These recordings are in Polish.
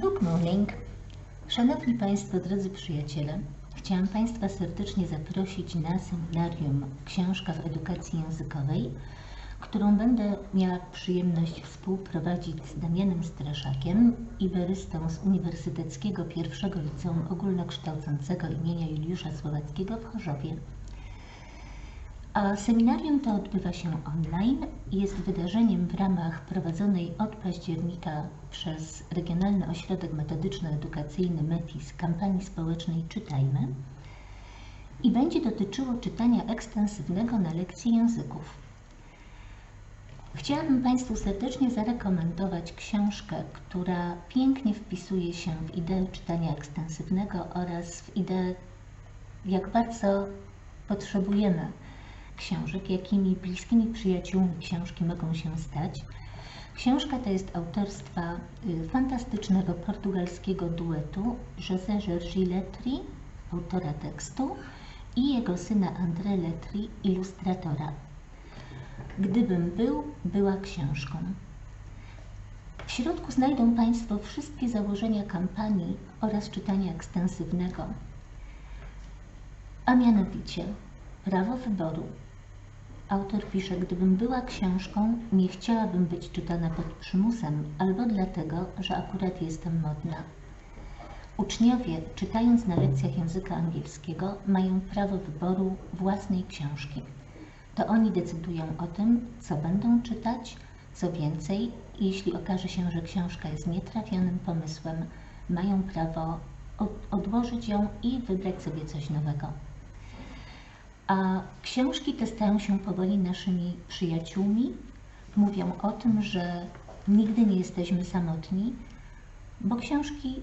Good morning. Szanowni Państwo, drodzy przyjaciele, chciałam Państwa serdecznie zaprosić na seminarium Książka w edukacji językowej, którą będę miała przyjemność współprowadzić z Damianem Straszakiem, iberystą z Uniwersyteckiego I Liceum Ogólnokształcącego imienia Juliusza Słowackiego w Chorzowie. Seminarium to odbywa się online jest wydarzeniem w ramach prowadzonej od października przez Regionalny Ośrodek Metodyczno-Edukacyjny METIS kampanii społecznej Czytajmy i będzie dotyczyło czytania ekstensywnego na lekcji języków. Chciałabym Państwu serdecznie zarekomendować książkę, która pięknie wpisuje się w ideę czytania ekstensywnego oraz w ideę, jak bardzo potrzebujemy książek, jakimi bliskimi przyjaciółmi książki mogą się stać. Książka ta jest autorstwa y, fantastycznego portugalskiego duetu José Jorge Letri, autora tekstu, i jego syna André Letri, ilustratora. Gdybym był, była książką. W środku znajdą Państwo wszystkie założenia kampanii oraz czytania ekstensywnego, a mianowicie prawo wyboru, Autor pisze, gdybym była książką, nie chciałabym być czytana pod przymusem, albo dlatego, że akurat jestem modna. Uczniowie, czytając na lekcjach języka angielskiego, mają prawo wyboru własnej książki. To oni decydują o tym, co będą czytać, co więcej, jeśli okaże się, że książka jest nietrafionym pomysłem, mają prawo odłożyć ją i wybrać sobie coś nowego. A książki te stają się powoli naszymi przyjaciółmi. Mówią o tym, że nigdy nie jesteśmy samotni, bo książki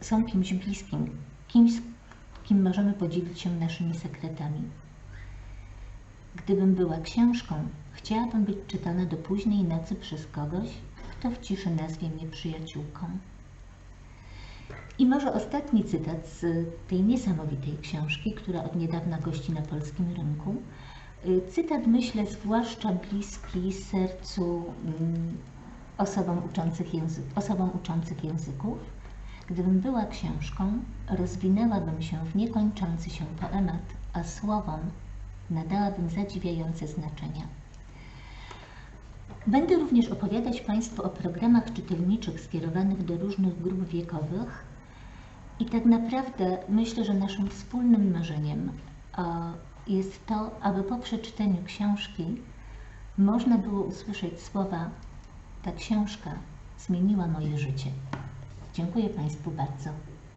są kimś bliskim, kimś, kim możemy podzielić się naszymi sekretami. Gdybym była książką, chciałabym być czytana do późnej nocy przez kogoś, kto w ciszy nazwie mnie przyjaciółką. I może ostatni cytat z tej niesamowitej książki, która od niedawna gości na polskim rynku. Y, cytat, myślę, zwłaszcza bliski sercu mm, osobom uczących, osobom uczących języków. Gdybym była książką, rozwinęłabym się w niekończący się poemat, a słowom nadałabym zadziwiające znaczenia. Będę również opowiadać Państwu o programach czytelniczych skierowanych do różnych grup wiekowych, i tak naprawdę myślę, że naszym wspólnym marzeniem jest to, aby po przeczytaniu książki można było usłyszeć słowa ta książka zmieniła moje życie. Dziękuję Państwu bardzo.